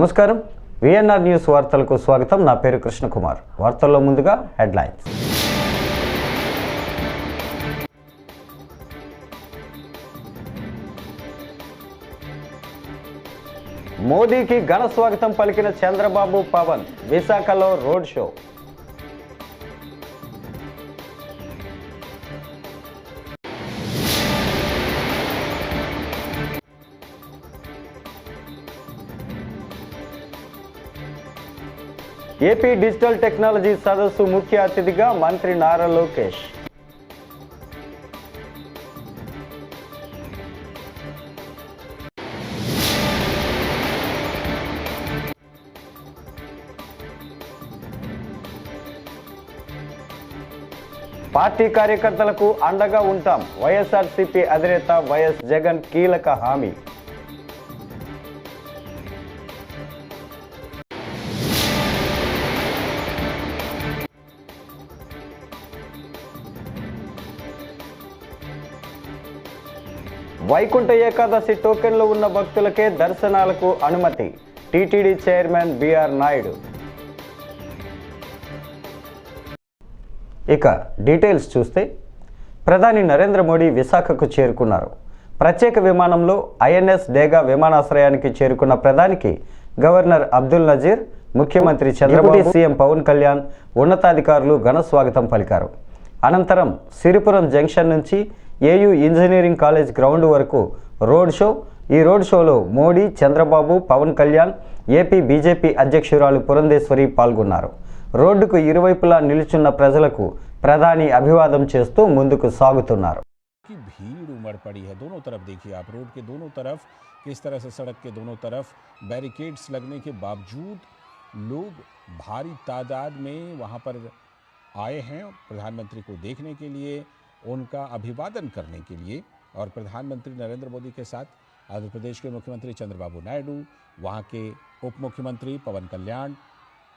నమస్కారం. VNR news వార్తలకు స్వాగతం. నా పేరు కృష్ణకుమార్. వార్తల్లో ముందుగా హెడ్లైన్స్. మోదీకి ఘన స్వాగతం పలికిన చంద్రబాబు పవన్ విశాఖలో road show. AP digital technology సదస్సు ముఖ్య అతిథిగా మంత్రి నారా లోకేష్. పార్టీ కార్యకర్తలకు అండగా ఉంటాం వైఎస్ఆర్సీపీ అధినేత వైఎస్ జగన్ కీలక హామీ. వైకుంఠ ఏకాదశి టోకెన్లు ఉన్న భక్తులకే దర్శనాలకు అనుమతి. TTD chairman BR Naidu. ఇక డీటెయిల్స్ చూస్తే ప్రధాని నరేంద్ర మోడీ విశాఖకు చేరుకున్నారు. ప్రత్యేక విమానంలో ఐఎన్ఎస్ డేగా విమానాశ్రయానికి చేరుకున్న ప్రధానికి గవర్నర్ అబ్దుల్ నజీర్ ముఖ్యమంత్రి చంద్రబాబు సీఎం పవన్ కళ్యాణ్ ఉన్నతాధికారులు ఘన స్వాగతం పలికారు. అనంతరం సిరిపురం జంక్షన్ నుంచి ఏయూ ఇంజనీరింగ్ కాలేజ్ గ్రౌండ్ వరకు రోడ్ షో ఈ రోడ్ షోలో మోడీ చంద్రబాబు పవన్ కళ్యాణ్ ఏపీ బీజేపీ అధ్యక్షురాలు పురంధేశ్వరి పాల్గొన్నారు రోడ్డుకు ఇరువైపులా నిలుచున్న ప్రజలకు ప్రధాని అభివాదం చేస్తూ ముందుకు సాగుతున్నారు की भीड़ उमड़ पड़ी है दोनों तरफ देखिए आप रोड के दोनों तरफ किस तरह से सड़क के दोनों तरफ बैरिकेड्स लगने के बावजूद लोग भारी तादाद में वहाँ पर आए हैं प्रधानमंत्री को देखने के लिए उनका अभिवादन करने के लिए और प्रधानमंत्री नरेंद्र मोदी के साथ आंध्र प्रदेश के मुख्यमंत्री चंद्रबाबू नायडू, वहाँ के उप मुख्यमंत्री पवन कल्याण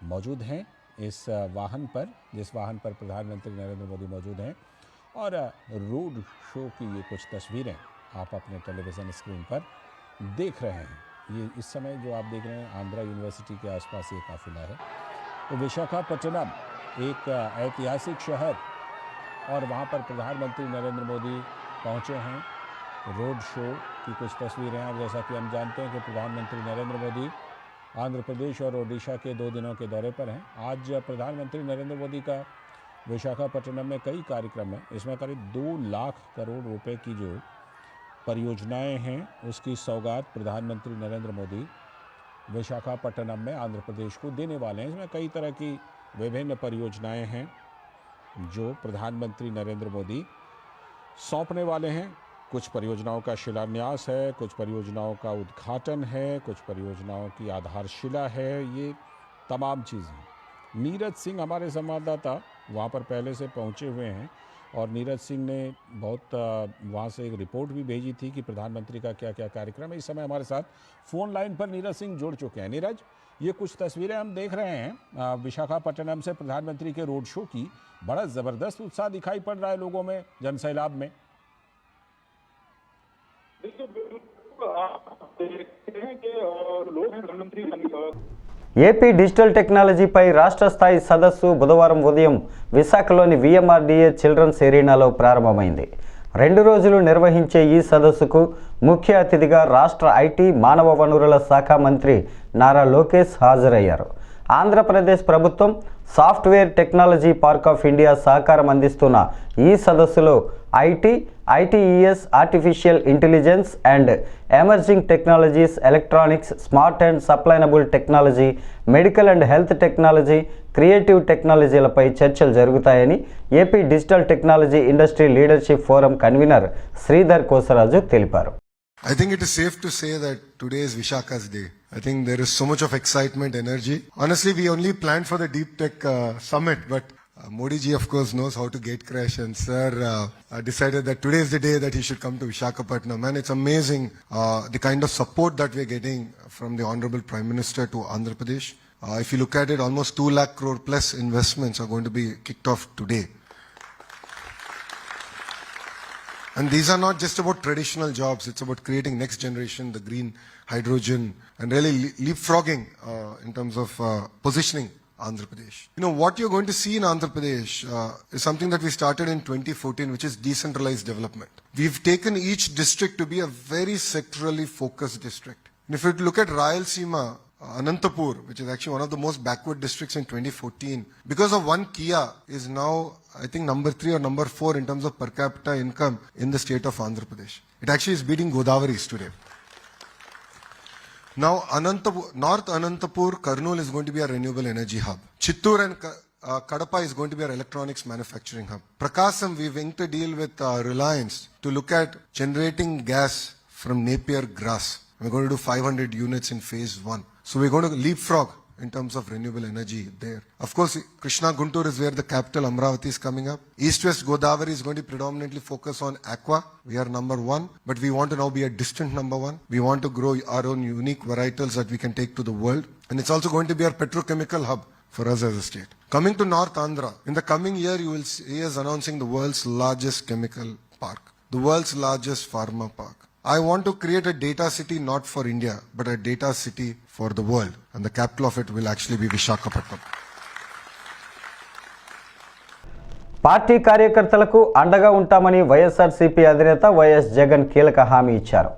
मौजूद हैं इस वाहन पर, जिस वाहन पर प्रधानमंत्री नरेंद्र मोदी मौजूद हैं। और रोड शो की ये कुछ तस्वीरें आप अपने टेलीविज़न स्क्रीन पर देख रहे हैं। ये इस समय जो आप देख रहे हैं, आंध्रा यूनिवर्सिटी के आसपास ये काफिला है। तो विशाखापट्टनम, एक ऐतिहासिक शहर और वहाँ पर प्रधानमंत्री नरेंद्र मोदी पहुँचे हैं। रोड शो की कुछ तस्वीरें हैं। जैसा कि हम जानते हैं कि प्रधानमंत्री नरेंद्र मोदी आंध्र प्रदेश और ओडिशा के दो दिनों के दौरे पर हैं। आज प्रधानमंत्री नरेंद्र मोदी का विशाखापट्टनम में कई कार्यक्रम हैं। इसमें करीब दो लाख करोड़ रुपए की जो परियोजनाएँ हैं, उसकी सौगात प्रधानमंत्री नरेंद्र मोदी विशाखापट्टनम में आंध्र प्रदेश को देने वाले हैं। इसमें कई तरह की विभिन्न परियोजनाएँ हैं। जो प्रधानमंत्री नरेंद्र मोदी सौंपने वाले हैं। कुछ परियोजनाओं का शिलान्यास है, कुछ परियोजनाओं का उद्घाटन है, कुछ परियोजनाओं की आधारशिला है, ये तमाम चीज़ें नीरज सिंह, हमारे संवाददाता, वहाँ पर पहले से पहुँचे हुए हैं। और नीरज सिंह ने बहुत वहाँ से एक रिपोर्ट भी भेजी थी कि प्रधानमंत्री का क्या क्या कार्यक्रम है। इस समय हमारे साथ फ़ोन लाइन पर नीरज सिंह जुड़ चुके हैं। नीरज, ये कुछ तस्वीरें हम देख रहे हैं। विशाखापट्टनम से प्रधानमंत्री के रोड शो की बड़ा ज़बरदस्त उत्साह दिखाई पड़ रहा है लोगों में, जनसैलाब में। देखिए आप देखते हैं कि लोग प्रधानमंत्री ఏపీ డిజిటల్ టెక్నాలజీపై రాష్ట్ర స్థాయి సదస్సు బుధవారం ఉదయం విశాఖలోని విఎంఆర్డీఏ చిల్డ్రన్స్ ఎరీనాలో ప్రారంభమైంది. రెండు రోజులు నిర్వహించే ఈ సదస్సుకు ముఖ్య అతిథిగా రాష్ట్ర ఐటీ మానవ వనరుల శాఖ మంత్రి నారా లోకేష్ హాజరయ్యారు. ఆంధ్రప్రదేశ్ ప్రభుత్వం software technology park of India సహకారం అందిస్తున్న ఈ సదస్సులో IT ITES artificial intelligence and emerging technologies electronics smart and sustainable technology medical and health technology creative టెక్నాలజీలపై చర్చలు జరుగుతాయని AP digital technology industry leadership forum convener Sridhar Kosaraju తెలిపారు. I think it safe to to say that today is I think there is so much of excitement, energy. Honestly, we only planned for the Deep Tech uh, Summit, but uh, Modi ji, of course, knows how to get crash, and Sir uh, decided that today is the day that he should come to Vishakhapatnam. And it's amazing uh, the kind of support that we're getting from the Honorable Prime Minister to Andhra Pradesh. Uh, if you look at it, almost 2 lakh crore plus investments are going to be kicked off today. And these are not just about traditional jobs, it's about creating next generation, the green hydrogen, and really leapfrogging uh, in terms of uh, positioning Andhra Pradesh. You know, what you're going to see in Andhra Pradesh uh, is something that we started in 2014, which is decentralized development. We've taken each district to be a very sectorally focused district. And if you look at Rayalaseema, Anantapur, which is actually one of the most backward districts in 2014, because of one Kia, is now, I think, number three or number four in terms of per capita income in the state of Andhra Pradesh. It actually is beating Godavari's today. Now, Anantapur, North Anantapur, Karnool is going to be a renewable energy hub. Chittur and uh, Kadapa is going to be our electronics manufacturing hub. Prakasam, we've inked a deal with uh, Reliance to look at generating gas from Napier grass. We're going to do 500 units in phase one. So we're going to leapfrog in terms of renewable energy there. Of course, Krishna Guntur is where the capital Amravati is coming up. East-West Godavari is going to predominantly focus on aqua. We are number one, but we want to now be a distant number one. We want to grow our own unique varietals that we can take to the world. And it's also going to be our petrochemical hub for us as a state. Coming to North Andhra, in the coming year, you will see us announcing the world's largest chemical park, the world's largest pharma park. I want to create a data city not for India, but a data city for the world. And the capital of it will actually be Vishakhapatnam. Party కార్యకర్తలకు అండగా ఉంటామని వైఎస్ఆర్సీపీ అధినేత YS Jagan కీలక హామీ ఇచ్చారు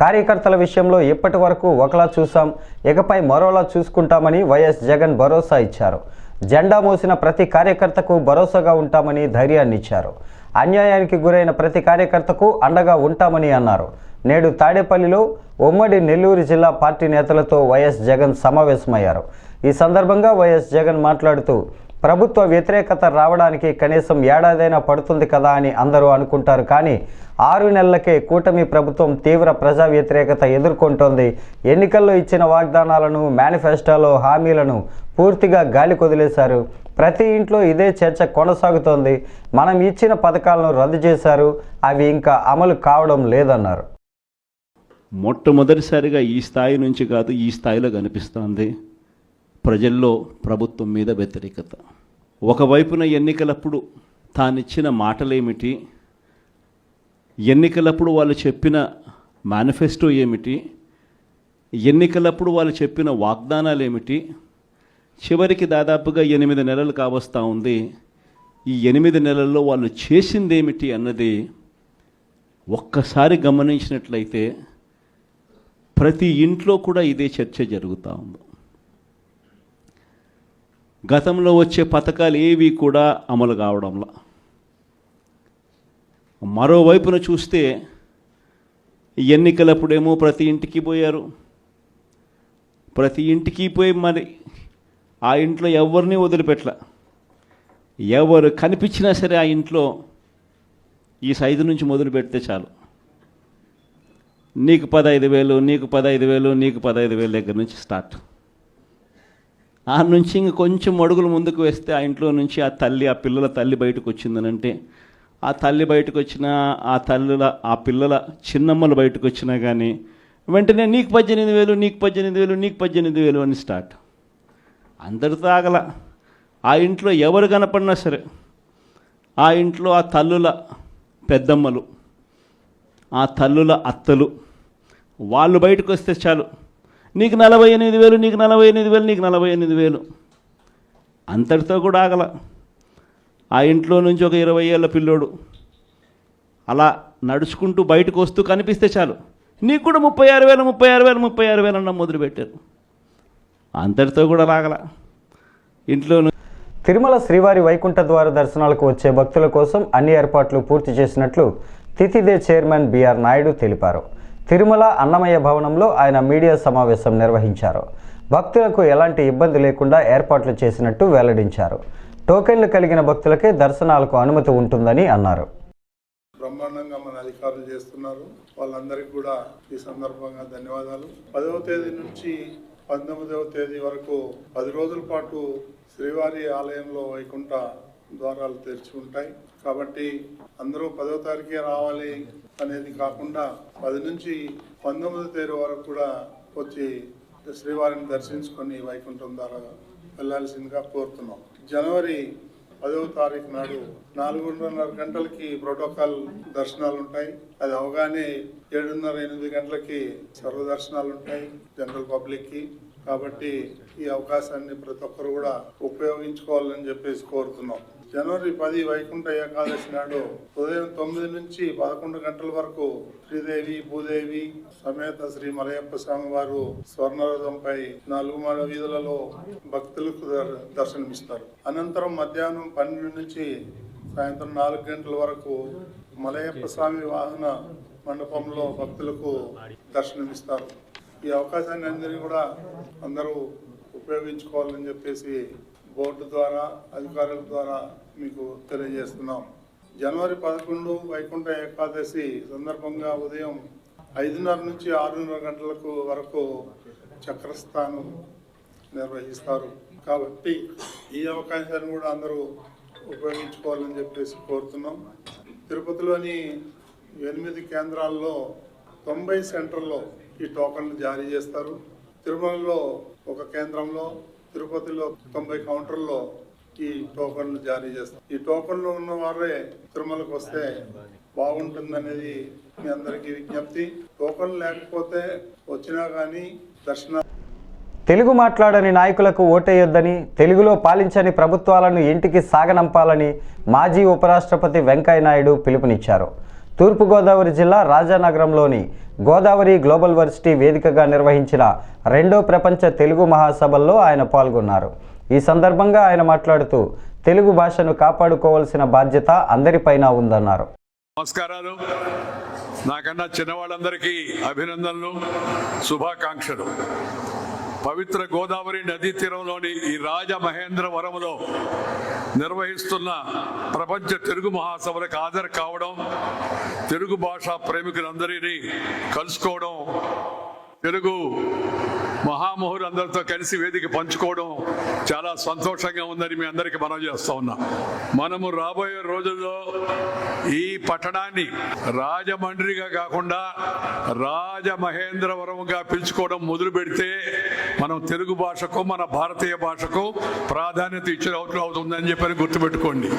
కార్యకర్తల విషయంలో ఇప్పటి వరకు ఒకలా చూసాం ఇకపై మరోలా చూసుకుంటామని వైఎస్ జగన్ భరోసా ఇచ్చారు జెండా మోసిన ప్రతి కార్యకర్తకు భరోసాగా ఉంటామని ధైర్యాన్ని ఇచ్చారు అన్యాయానికి గురైన ప్రతి కార్యకర్తకు అండగా ఉంటామని అన్నారు నేడు తాడేపల్లిలో ఉమ్మడి నెల్లూరు జిల్లా పార్టీ నేతలతో వైఎస్ జగన్ సమావేశమయ్యారు. ఈ సందర్భంగా వైఎస్ జగన్ మాట్లాడుతూ ప్రభుత్వ వ్యతిరేకత రావడానికి కనీసం ఏడాదైనా పడుతుంది కదా అని అందరూ అనుకుంటారు కానీ ఆరు నెలలకే కూటమి ప్రభుత్వం తీవ్ర ప్రజా వ్యతిరేకత ఎదుర్కొంటోంది. ఎన్నికల్లో ఇచ్చిన వాగ్దానాలను మేనిఫెస్టోలో హామీలను పూర్తిగా గాలి కొదిలేశారు. ప్రతి ఇంట్లో ఇదే చర్చ కొనసాగుతోంది. మనం ఇచ్చిన పథకాలను రద్దు చేశారు. అవి ఇంకా అమలు కావడం లేదన్నారు. మొట్టమొదటిసారిగా ఈ స్థాయి నుంచి కాదు ఈ స్థాయిలో కనిపిస్తోంది ప్రజల్లో ప్రభుత్వం మీద వ్యతిరేకత. ఒకవైపున ఎన్నికలప్పుడు తానిచ్చిన మాటలేమిటి? ఎన్నికలప్పుడు వాళ్ళు చెప్పిన మేనిఫెస్టో ఏమిటి? ఎన్నికలప్పుడు వాళ్ళు చెప్పిన వాగ్దానాలు ఏమిటి చివరికి దాదాపుగా ఎనిమిది నెలలు కావస్తూ ఉంది. ఈ ఎనిమిది నెలల్లో వాళ్ళు చేసిందేమిటి అన్నది ఒక్కసారి గమనించినట్లయితే ప్రతి ఇంట్లో కూడా ఇదే చర్చ జరుగుతూ ఉంది. గతంలో వచ్చే పథకాలు ఏవి కూడా అమలు కావడంలా. మరోవైపున చూస్తే ఎన్నికలప్పుడేమో ప్రతి ఇంటికి పోయారు. ప్రతి ఇంటికి పోయి మరి ఆ ఇంట్లో ఎవరిని వదిలిపెట్టల. ఎవరు కనిపించినా సరే ఆ ఇంట్లో ఈ సైజు నుంచి మొదలు పెడితే చాలు. నీకు పదహైదు వేలు నీకు పదహైదు వేలు నీకు పదహైదు వేలు దగ్గర నుంచి స్టార్ట్. ఆ నుంచి ఇంక కొంచెం అడుగులు ముందుకు వేస్తే ఆ ఇంట్లో నుంచి ఆ తల్లి ఆ పిల్లల తల్లి బయటకు వచ్చిందనంటే ఆ తల్లి బయటకు వచ్చినా ఆ తల్లుల ఆ పిల్లల చిన్నమ్మలు బయటకు వచ్చినా కానీ వెంటనే నీకు పద్దెనిమిది వేలు నీకు పద్దెనిమిది వేలు నీకు పద్దెనిమిది వేలు అని స్టార్ట్. అందరితో ఆగల ఆ ఇంట్లో ఎవరు కనపడినా సరే ఆ ఇంట్లో ఆ తల్లుల పెద్దమ్మలు ఆ తల్లుల అత్తలు వాళ్ళు బయటకు వస్తే చాలు. నీకు నలభై ఎనిమిది వేలు నీకు నలభై ఎనిమిది వేలు నీకు నలభై ఎనిమిది వేలు. అంతటితో కూడా ఆగల. ఆ ఇంట్లో నుంచి ఒక ఇరవై ఏళ్ళ పిల్లోడు. అలా నడుచుకుంటూ బయటకు వస్తూ కనిపిస్తే చాలు. నీకు కూడా ముప్పై ఆరు వేలు ముప్పై ఆరు వేలు ముప్పై ఆరు వేలు అన్న మొదలుపెట్టారు. అంతటితో కూడా రాగల ఇంట్లో తిరుమల శ్రీవారి వైకుంఠ ద్వార దర్శనాలకు వచ్చే భక్తుల కోసం అన్ని ఏర్పాట్లు పూర్తి చేసినట్లు తితిదే చైర్మన్ బిఆర్ నాయుడు తెలిపారు. తిరుమల అన్నమయ్య భవనంలో ఆయన మీడియా సమావేశం నిర్వహించారు. భక్తులకు ఎలాంటి ఇబ్బంది లేకుండా ఏర్పాట్లు చేసినట్టు వెల్లడించారు. టోకెన్లు కలిగిన భక్తులకే దర్శనాలకు అనుమతి ఉంటుందని అన్నారు. బ్రహ్మాండంగా మన అధికారులు చేస్తున్నారు. వాళ్ళందరికీ కూడా ఈ సందర్భంగా ధన్యవాదాలు. పదవ తేదీ నుంచి పంతొమ్మిదవ తేదీ వరకు పది రోజుల పాటు శ్రీవారి ఆలయంలో వైకుంఠ ద్వారాలు తెరిచి ఉంటాయి. కాబట్టి అందరూ పదవ తారీఖే రావాలి. అనేది కాకుండా పది నుంచి పంతొమ్మిదో తేదీ వరకు కూడా వచ్చి శ్రీవారిని దర్శించుకొని వైకుంఠం ద్వారా వెళ్ళాల్సిందిగా కోరుతున్నాం. జనవరి పదవ తారీఖు నాడు నాలుగున్నర గంటలకి ప్రోటోకాల్ దర్శనాలు ఉంటాయి అది అవగానే ఏడున్నర ఎనిమిది గంటలకి సర్వ దర్శనాలు ఉంటాయి జనరల్ పబ్లిక్కి కాబట్టి ఈ అవకాశాన్ని ప్రతి ఒక్కరు కూడా ఉపయోగించుకోవాలని చెప్పేసి కోరుతున్నాం. జనవరి పది వైకుంఠ ఏకాదశి నాడు ఉదయం తొమ్మిది నుంచి పదకొండు గంటల వరకు శ్రీదేవి భూదేవి సమేత శ్రీ మలయప్ప స్వామి వారు స్వర్ణరథంపై నాలుగు మాడ వీధులలో భక్తులకు దర్- దర్శనమిస్తారు. అనంతరం మధ్యాహ్నం పన్నెండు నుంచి సాయంత్రం నాలుగు గంటల వరకు మలయప్ప స్వామి వాహన మండపంలో భక్తులకు దర్శనమిస్తారు. ఈ అవకాశాన్ని అందరినీ కూడా అందరూ ఉపయోగించుకోవాలని చెప్పేసి బోర్డు ద్వారా అధికారుల ద్వారా మీకు తెలియజేస్తున్నాం. జనవరి పదకొండు వైకుంఠ ఏకాదశి సందర్భంగా ఉదయం ఐదున్నర నుంచి ఆరున్నర గంటలకు వరకు చక్రస్థానం నిర్వహిస్తారు. కాబట్టి ఈ అవకాశాన్ని కూడా అందరూ ఉపయోగించుకోవాలని చెప్పేసి కోరుతున్నాం. తిరుపతిలోని ఎనిమిది కేంద్రాల్లో తొంభై సెంటర్లో ఈ టోకన్లు జారీ చేస్తారు. తిరుమలలో ఒక కేంద్రంలో తిరుపతిలో తొంభై కౌంటర్లో ఈ టోకన్లు జారీ చేస్తాం. ఈ టోకన్లు ఉన్న వారే తిరుమలకు వస్తే బాగుంటుందనేది మీ అందరికీ విజ్ఞప్తి. టోకన్ లేకపోతే వచ్చినా కానీ దర్శన తెలుగు మాట్లాడని నాయకులకు ఓటేయొద్దని తెలుగులో పాలించని ప్రభుత్వాలను ఇంటికి సాగనంపాలని మాజీ ఉపరాష్ట్రపతి వెంకయ్యనాయుడు పిలుపునిచ్చారు. తూర్పుగోదావరి జిల్లా రాజానగరంలోని గోదావరి గ్లోబల్ వర్సిటీ వేదికగా నిర్వహించిన రెండో ప్రపంచ తెలుగు మహాసభల్లో ఆయన పాల్గొన్నారు. ఈ సందర్భంగా ఆయన మాట్లాడుతూ తెలుగు భాషను కాపాడుకోవాల్సిన బాధ్యత అందరిపైన ఉందన్నారు. నమస్కారాలు. నాకన్నా చిన్నవాళ్ళందరికీ అభినందనలు శుభాకాంక్షలు. పవిత్ర గోదావరి నదీ తీరంలోని ఈ రాజమహేంద్రవరంలో నిర్వహిస్తున్న ప్రపంచ తెలుగు మహాసభలకు హాజరు కావడం తెలుగు భాషా ప్రేమికులందరినీ కలుసుకోవడం తెలుగు మహామహులందరితో కలిసి వేదిక పంచుకోవడం చాలా సంతోషంగా ఉందని మీ అందరికీ మనం చేస్తూ ఉన్నా. మనము రాబోయే రోజుల్లో ఈ పట్టణాన్ని రాజమండ్రిగా కాకుండా రాజమహేంద్రవరంగా పిలుచుకోవడం మొదలు పెడితే మనం తెలుగు భాషకు మన భారతీయ భాషకు ప్రాధాన్యత ఇచ్చిన అవుతుందని చెప్పని గుర్తుపెట్టుకోండి.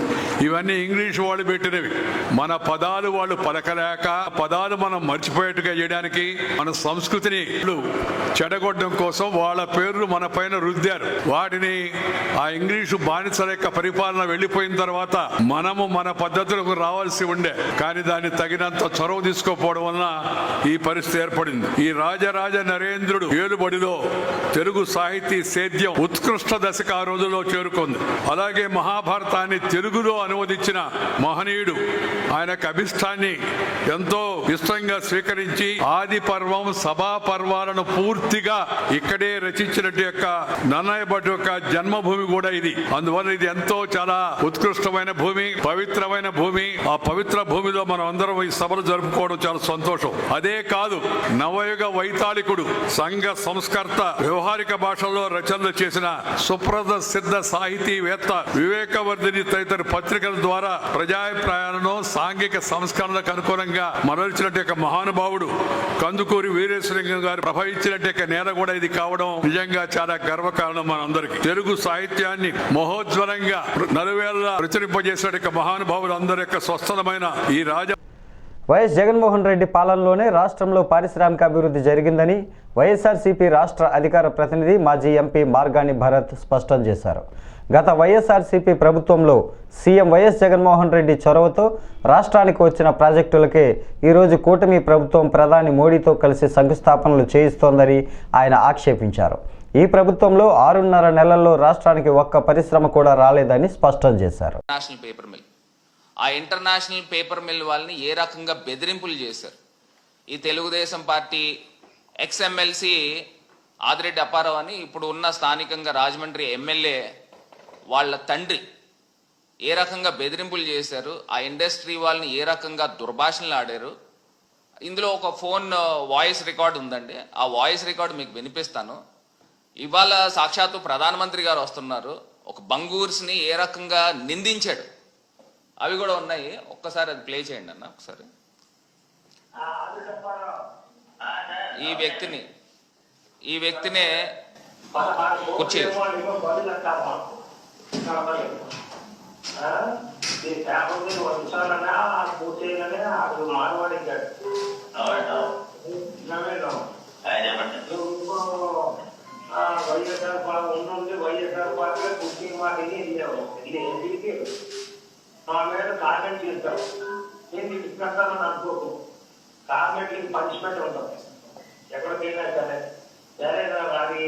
ఇవన్నీ ఇంగ్లీష్ వాళ్ళు పెట్టినవి. మన పదాలు వాళ్ళు పలకలేక పదాలు మనం మర్చిపోయేట్టుగా చేయడానికి మన సంస్కృతిని చెడగొట్టడం కోసం వాళ్ళ పేర్లు మన పైన రుద్దారు. వాటిని ఆ ఇంగ్లీషు బానిసల యొక్క పరిపాలన వెళ్ళిపోయిన తర్వాత మనము మన పద్ధతులకు రావాల్సి ఉండే. కానీ దాన్ని తగినంత చొరవ తీసుకోకపోవడం వలన ఈ పరిస్థితి ఏర్పడింది. ఈ రాజరాజ నరేంద్రుడు ఏలుబడిలో తెలుగు సాహితీ సేద్యం ఉత్కృష్ట దశకు ఆ రోజుల్లో చేరుకుంది. అలాగే మహాభారతాన్ని తెలుగులో అనువదించిన మహనీయుడు ఆయన అభిష్టాన్ని ఎంతో ఇష్టంగా స్వీకరించి ఆది పర్వం సభా పర్వాలను పూర్తిగా ఇక్కడే రచించినట్టు యొక్క నన్నయ్య భట్ యొక్క జన్మభూమి కూడా ఇది. అందువల్ల ఇది ఎంతో చాలా ఉత్కృష్టమైన భూమి పవిత్రమైన భూమి. ఆ పవిత్ర భూమిలో మనం అందరం ఈ సభలు జరుపుకోవడం చాలా సంతోషం. అదే కాదు నవయుగ వైతాళికుడు సంఘ సంస్కర్త వ్యవహారిక భాషల్లో రచనలు చేసిన సుప్రద సిద్ధ సాహితీవేత్త వివేకవర్ధిని తదితర పత్రికల ద్వారా ప్రజాభిప్రాయాలను సాంఘిక సంస్కరణలకు అనుకూలంగా మరల్చినట్టు యొక్క మహానుభావుడు కందుకూరి వీరేశ్వరంగ గారు ప్రభవించినట్టు నేల కూడా ఇది కావడం నిజంగా చాలా గర్వకారణం మనందరికి తెలుగు సాహిత్యాన్ని మహోజ్వలంగా నలువేళ్ళ ప్రచురింపజేసిన మహానుభావులు అందరి యొక్క స్వస్థలమైన ఈ రాజ వైఎస్ జగన్మోహన్ రెడ్డి పాలనలోనే రాష్ట్రంలో పారిశ్రామిక అభివృద్ధి జరిగిందని వైఎస్ఆర్సీపీ రాష్ట్ర అధికార ప్రతినిధి మాజీ ఎంపీ మార్గాని భరత్ స్పష్టం చేశారు. గత వైఎస్ఆర్సీపీ ప్రభుత్వంలో సీఎం వైఎస్ జగన్మోహన్ రెడ్డి చొరవతో రాష్ట్రానికి వచ్చిన ప్రాజెక్టులకే ఈరోజు కూటమి ప్రభుత్వం ప్రధాని మోడీతో కలిసి శంకుస్థాపనలు చేయిస్తోందని ఆయన ఆక్షేపించారు. ఈ ప్రభుత్వంలో ఆరున్నర నెలల్లో రాష్ట్రానికి ఒక్క పరిశ్రమ కూడా రాలేదని స్పష్టం చేశారు. National paper mill. ఆ ఇంటర్నేషనల్ పేపర్ మిల్ వాళ్ళని ఏ రకంగా బెదిరింపులు చేశారు? ఈ Telugu Desam party ex MLC Adireddy Apparao అని ఇప్పుడు ఉన్న స్థానికంగా రాజమండ్రి ఎమ్మెల్యే వాళ్ళ తండ్రి ఏ రకంగా బెదిరింపులు చేశారు ఆ ఇండస్ట్రీ వాళ్ళని ఏ రకంగా దుర్భాషణలు ఆడారు ఇందులో ఒక ఫోన్ వాయిస్ రికార్డ్ ఉందండి. ఆ వాయిస్ రికార్డ్ మీకు వినిపిస్తాను. ఇవాళ సాక్షాత్తు ప్రధానమంత్రి గారు వస్తున్నారు. ఒక బంగూర్స్ని ఏ రకంగా నిందించాడు? అవి కూడా ఉన్నాయి. ఒక్కసారి అది ప్లే చేయండి అన్న ఒకసారి. ఈ వ్యక్తిని ఈ వ్యక్తినే కుర్చీ. ఈ పేపర్ ఆ పూర్తయిననే అది మానవాడిగాడు వైఎస్ఆర్ పార్టీ ఉంటుంది వైఎస్ఆర్ పార్టీలో కుర్చీ మాటని వెళ్ళావు ఇది ఏంటికి మా మీద కామెంట్ చేస్తావు నేను తీసుకెళ్తానని అనుకోకు కామెంట్కి పనిష్మెంట్ ఉంటుంది ఎక్కడికి వెళ్ళినా సరే సరే అది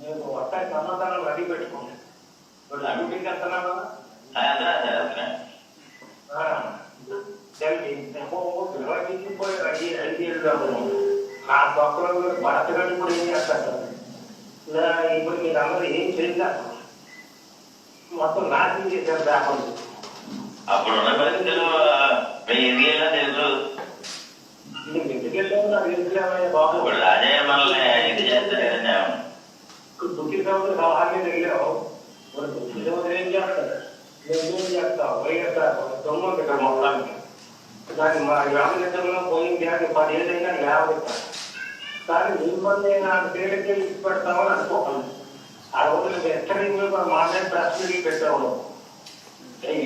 మేము వస్తాను సమాధానం రెడీ పెట్టుకోండి ఇప్పుడు డ్యూటీకి వెళ్తున్నావా ఆ పక్కన భరతగడ్డి కూడా ఏం చేస్తారు ఇప్పుడు మీరు అందరూ ఏం చేయలేదు మొత్తం నాశనం చేశారు పేపర్లు అప్పుడున్న పరిస్థితులు ఎదిగేలా తెలుసు ఇది ఎందుకెళ్ళాము నాకు ఎందుకులేమయ్యా బాబు ఇప్పుడు రాజే మనల్ని ఇది చేస్తారు కదండి దుఃఖి సముద్రం సలహాన్ని వెళ్ళావు మరి దుఃఖి ఏం చేస్తారు నువ్వేం చేస్తావు వైఎస్ఆర్ దొంగ ఇక్కడ మొత్తానికి దాన్ని మా రామచంద్రంలో పోయింది పది ఏదైనా యాభై కానీ మిమ్మల్ని నా పేరుకి ఇచ్చి పెడతామని అనుకోకండి ఆ రోజు నువ్వు ఎక్కడికి పోయి మన మాట్లాడి ప్రెస్ మీటింగ్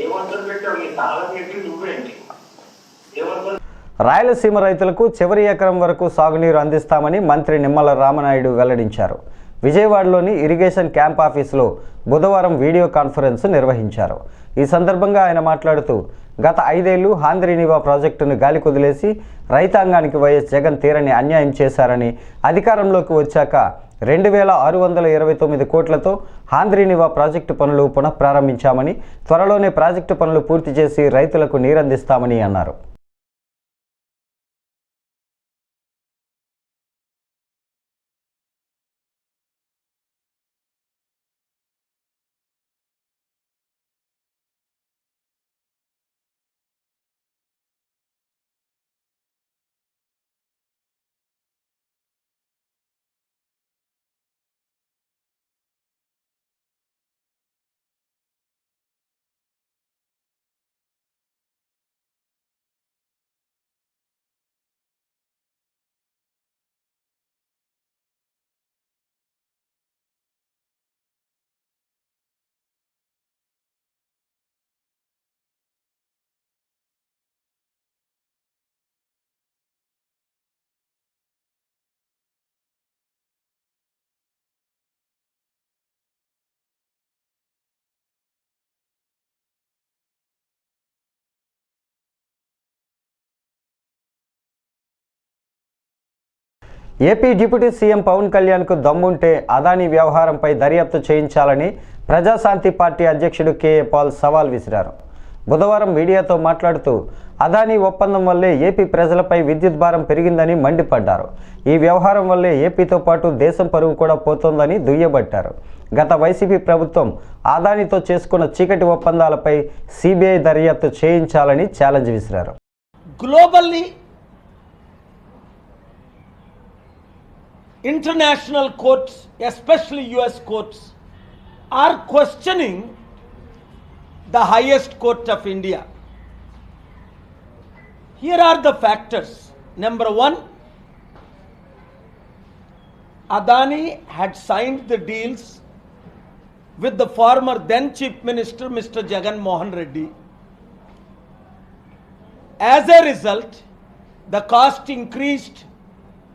ఏమంటారు పెట్టావు నీ తాళం పెట్టి నువ్వేంటి ఏమంటారు రాయలసీమ రైతులకు చివరి ఎకరం వరకు సాగునీరు అందిస్తామని మంత్రి నిమ్మల రామనాయుడు వెల్లడించారు. విజయవాడలోని ఇరిగేషన్ క్యాంప్ ఆఫీసులో బుధవారం వీడియో కాన్ఫరెన్స్ నిర్వహించారు. ఈ సందర్భంగా ఆయన మాట్లాడుతూ గత ఐదేళ్ళు హాంద్రీనివా ప్రాజెక్టును గాలి కుదిలేసి రైతాంగానికి వైఎస్ జగన్ తీరని అన్యాయం చేశారని అధికారంలోకి వచ్చాక రెండు వేల ఆరు వందల ఇరవై తొమ్మిది కోట్లతో హాంద్రీనివా ప్రాజెక్టు పనులు పునఃప్రారంభించామని త్వరలోనే ప్రాజెక్టు పనులు పూర్తి చేసి రైతులకు నీరందిస్తామని అన్నారు. ఏపీ డిప్యూటీ సీఎం పవన్ కళ్యాణ్కు దమ్ముంటే అదానీ వ్యవహారంపై దర్యాప్తు చేయించాలని ప్రజాశాంతి పార్టీ అధ్యక్షుడు కేఏ పాల్ సవాల్ విసిరారు. బుధవారం మీడియాతో మాట్లాడుతూ అదానీ ఒప్పందం వల్లే ఏపీ ప్రజలపై విద్యుత్ భారం పెరిగిందని మండిపడ్డారు. ఈ వ్యవహారం వల్లే ఏపీతో పాటు దేశం పరువు కూడా పోతోందని దుయ్యబట్టారు. గత వైసీపీ ప్రభుత్వం అదానితో చేసుకున్న చీకటి ఒప్పందాలపై సిబిఐ దర్యాప్తు చేయించాలని ఛాలెంజ్ విసిరారు. Globally international courts especially us courts are questioning the highest court of india. Here are the factors. Number 1 adani had signed the deals with the former then chief minister mr jagan mohan reddy. As a result, the cost increased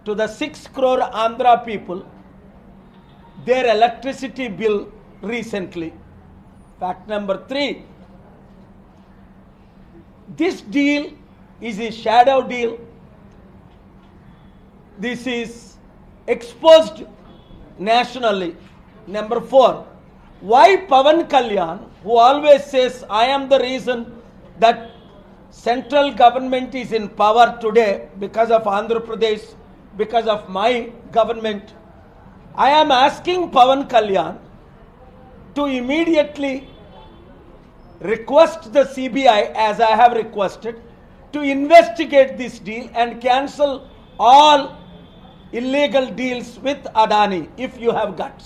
to the 6 crore Andhra people their electricity bill recently. Fact number three this deal is a shadow deal. This is exposed nationally. Number four, why Pavan Kalyan, who always says, I am the reason that central government is in power today because of Andhra Pradesh, because of my government. I am asking Pavan Kalyan to immediately request the CBI, as I have requested, to investigate this deal and cancel all illegal deals with Adani if you have guts.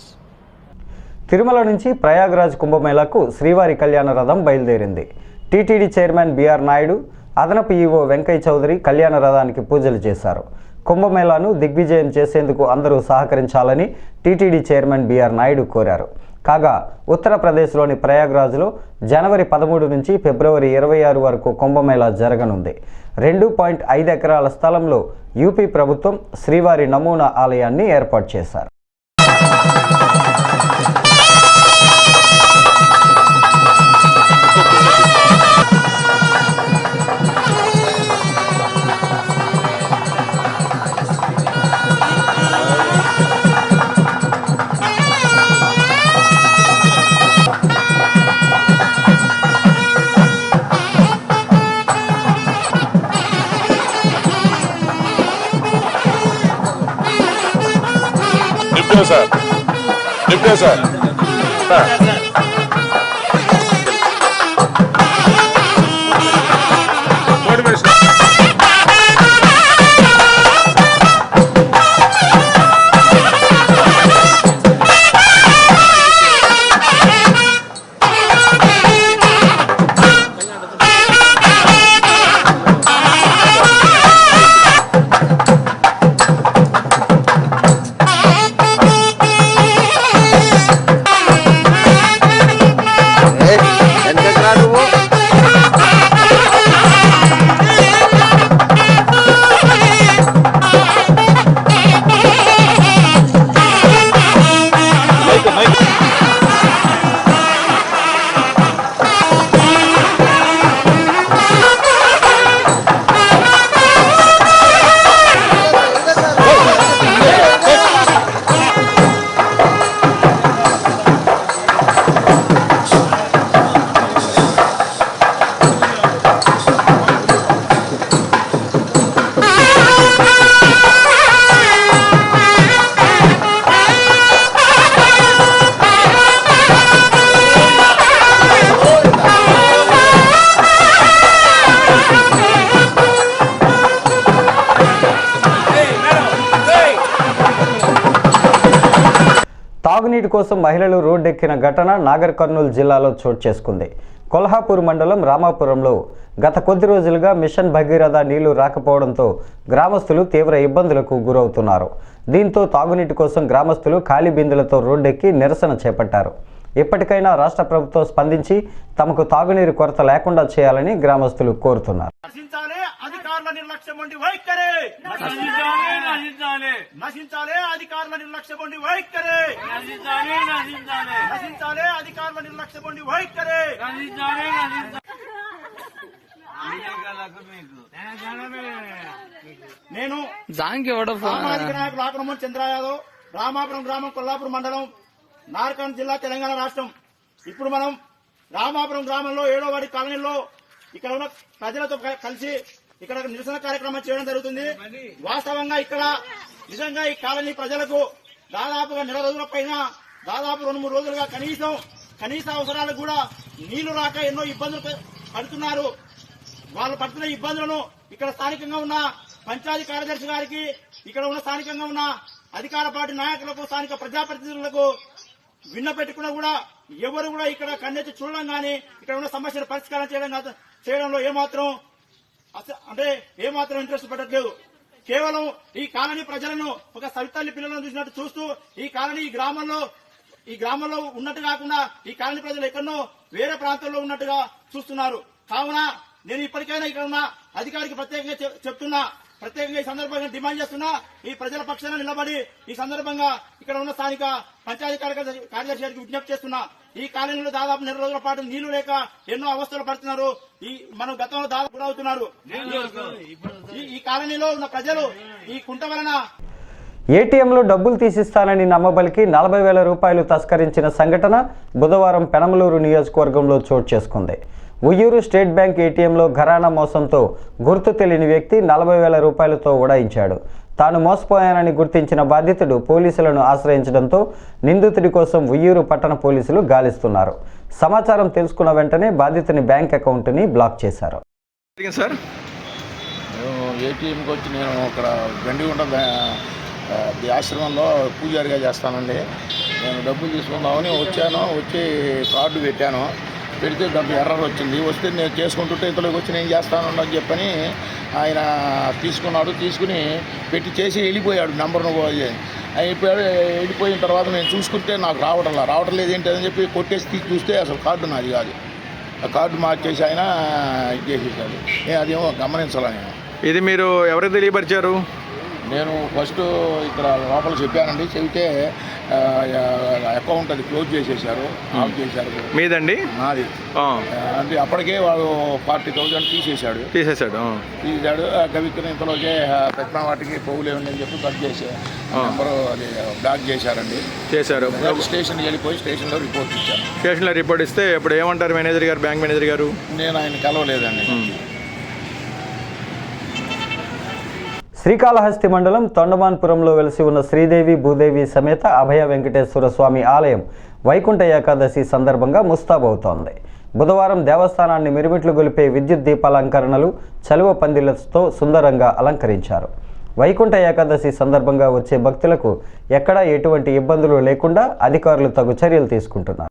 Tirumala నుంచి ప్రయాగ్రాజ్ కుంభమేళాకు శ్రీవారి కళ్యాణ రథం బయలుదేరింది TTD chairman BR Naidu అదనపు EO Venkaiah Chowdary కళ్యాణ రథానికి పూజలు చేశారు. కుంభమేళాను దిగ్విజయం చేసేందుకు అందరూ సహకరించాలని టీటీడీ చైర్మన్ బిఆర్ నాయుడు కోరారు. కాగా ఉత్తరప్రదేశ్లోని ప్రయాగ్రాజ్లో జనవరి పదమూడు నుంచి ఫిబ్రవరి ఇరవై ఆరు వరకు కుంభమేళా జరగనుంది. రెండు పాయింట్ ఐదు ఎకరాల స్థలంలో యూపీ ప్రభుత్వం శ్రీవారి నమూనా ఆలయాన్ని ఏర్పాటు చేశారు. నిప్టే సార్ నిప్టే సార్ తాగునీటి కోసం మహిళలు రోడ్డెక్కిన ఘటన నాగర్ కర్నూలు జిల్లాలో చోటు చేసుకుంది. కొల్హాపూర్ మండలం రామాపురంలో గత కొద్ది రోజులుగా మిషన్ భగీరథ నీళ్ళు రాకపోవడంతో గ్రామస్తులు తీవ్ర ఇబ్బందులకు గురవుతున్నారు. దీంతో తాగునీటి కోసం గ్రామస్తులు ఖాళీ బిందులతో రోడ్డెక్కి నిరసన చేపట్టారు. ఇప్పటికైనా రాష్ట్ర ప్రభుత్వం స్పందించి తమకు తాగునీరు కొరత లేకుండా చేయాలని గ్రామస్తులు కోరుతున్నారు. నిర్లక్ష్యం ఉండి వైఖరి. నశించాలి నశించాలి. నశించాలి అధికారుల నిర్లక్ష్యం ఉండి వైఖరి. నశించాలి నశించాలి. నశించాలి అధికారుల నిర్లక్ష్యం ఉండి వైఖరి. నశించాలి నేను సామాజిక నాయకులు ఆక్రమణ చంద్ర యాదవ్ రామాపురం గ్రామం కొల్లాపురం మండలం నార్కాన్ జిల్లా తెలంగాణ రాష్ట్రం. ఇప్పుడు మనం రామాపురం గ్రామంలో ఏడో వాడి కాలనీలో ఇక్కడ ఉన్న ప్రజలతో కలిసి ఇక్కడ నిరసన కార్యక్రమం చేయడం జరుగుతుంది. వాస్తవంగా ఇక్కడ నిజంగా ఈ కాలనీ ప్రజలకు దాదాపుగా నెల రోజుల పైన దాదాపు రెండు మూడు రోజులుగా కనీసం కనీస అవసరాలకు కూడా నీళ్ళు రాక ఎన్నో ఇబ్బందులు పడుతున్నారు. వాళ్ళు పడుతున్న ఇబ్బందులను ఇక్కడ స్థానికంగా ఉన్న పంచాయతీ కార్యదర్శి గారికి ఇక్కడ ఉన్న స్థానికంగా ఉన్న అధికార పార్టీ నాయకులకు స్థానిక ప్రజాప్రతినిధులకు విన్నపెట్టుకున్నా కూడా ఎవరు కూడా ఇక్కడ కన్నెత్తి చూడడం గానీ ఇక్కడ ఉన్న సమస్యలు పరిష్కారం చేయడం చేయడంలో ఏమాత్రం అంటే ఏమాత్రం ఇంట్రెస్ట్ పెట్టట్లేదు. కేవలం ఈ కాలనీ ప్రజలను ఒక సవితల్లి పిల్లలను చూసినట్టు చూస్తూ ఈ కాలనీ ఈ గ్రామంలో ఈ గ్రామంలో ఉన్నట్టు కాకుండా ఈ కాలనీ ప్రజలు ఎక్కడో వేరే ప్రాంతంలో ఉన్నట్టుగా చూస్తున్నారు. కావున నేను ఇప్పటికైనా ఇక్కడ ఉన్న అధికారికి ప్రత్యేకంగా చెప్- చెప్తున్నా. ప్రత్యేకంగా ఈ సందర్భంగా డిమాండ్ చేస్తున్నా. ఈ ప్రజల పక్షాన నిలబడి ఈ సందర్భంగా ఇక్కడ ఉన్న స్థానిక పంచాయతీ కార్యదర్శి గారికి విజ్ఞప్తి చేస్తున్నా. ఈ కాలనీలో దాదాపు నెల రోజుల పాటు నీళ్ళు లేక ఎన్నో అవస్థలు పడుతున్నారు. ఈ మనం గతంలో దాదాపు గురవుతున్నారు ఈ- కాలనీలో ఉన్న ప్రజలు ఈ కుంట వలన ఏటీఎంలో డబ్బులు తీసిస్తానని నమ్మబలికి నలభై వేల రూపాయలు తస్కరించిన సంఘటన బుధవారం పెనమలూరు నియోజకవర్గంలో చోటు చేసుకుంది. ఉయ్యూరు స్టేట్ బ్యాంక్ ఏటీఎంలో ఘరానా మోసంతో గుర్తు తెలియని వ్యక్తి నలభై వేల రూపాయలతో ఉడాయించాడు. తాను మోసపోయానని గుర్తించిన బాధితుడు పోలీసులను ఆశ్రయించడంతో నిందితుడి కోసం ఉయ్యూరు పట్టణ పోలీసులు గాలిస్తున్నారు. సమాచారం తెలుసుకున్న వెంటనే బాధితుని బ్యాంక్ అకౌంట్ని బ్లాక్ చేశారు. సార్? మేము ఏటీఎంకి వచ్చి నేను ఇక్కడ గండిగుంట ఆశ్రమంలో పూజారిగా చేస్తానండి. నేను డబ్బులు తీసుకుందామని వచ్చాను వచ్చి కార్డు పెట్టాను. పెడితే దాంట్లో ఎర్రర్ వచ్చింది. వస్తే నేను చేసుకుంటుంటే ఇంతలోకి వచ్చి నేను చేస్తాను అని చెప్పని ఆయన తీసుకున్నాడు. తీసుకుని పెట్టి చేసి వెళ్ళిపోయాడు. నెంబర్ను అయిపోయాడు. వెళ్ళిపోయిన తర్వాత నేను చూసుకుంటే నాకు రావడం రావటం రావడం లేదు ఏంటి అని చెప్పి కొట్టేసి తీసి చూస్తే అసలు కార్డు నాది కాదు. ఆ కార్డు మార్చేసి ఆయన ఇది చేసేసాడు. నేను అదేమో గమనించాలి నేను. ఇది మీరు ఎవరికి తెలియపరిచారు? నేను ఫస్ట్ ఇక్కడ లోపల చెప్పానండి. చెబితే అకౌంట్ అది క్లోజ్ చేసేసారు ఆఫ్ చేశారు. మీదండి? నాది. అంటే అప్పటికే వాడు ఫార్టీ థౌజండ్ తీసేశాడు. తీసేశాడు. తీసాడు గవిక్కిన ఇంతలోకే పెట్టిన వాటికి పోగులే అని చెప్పి కట్ చేసి నెంబరు అది బ్లాక్ చేశారండి. చేశారు. స్టేషన్కి వెళ్ళిపోయి స్టేషన్లో రిపోర్ట్ ఇచ్చాను. స్టేషన్లో రిపోర్ట్ ఇస్తే ఇప్పుడు ఏమంటారు మేనేజర్ గారు బ్యాంక్ మేనేజర్ గారు? నేను ఆయన కలవలేదండి. శ్రీకాళహస్తి మండలం తొండమాన్పురంలో వెలిసి ఉన్న శ్రీదేవి భూదేవి సమేత అభయ వెంకటేశ్వర స్వామి ఆలయం వైకుంఠ ఏకాదశి సందర్భంగా ముస్తాబవుతోంది. బుధవారం దేవస్థానాన్ని మిరుమిట్లు గొలిపే విద్యుత్ దీపాలంకరణలు చలువ పందిలతో సుందరంగా అలంకరించారు. వైకుంఠ ఏకాదశి సందర్భంగా వచ్చే భక్తులకు ఎక్కడా ఎటువంటి ఇబ్బందులు లేకుండా అధికారులు తగు చర్యలు తీసుకుంటున్నారు.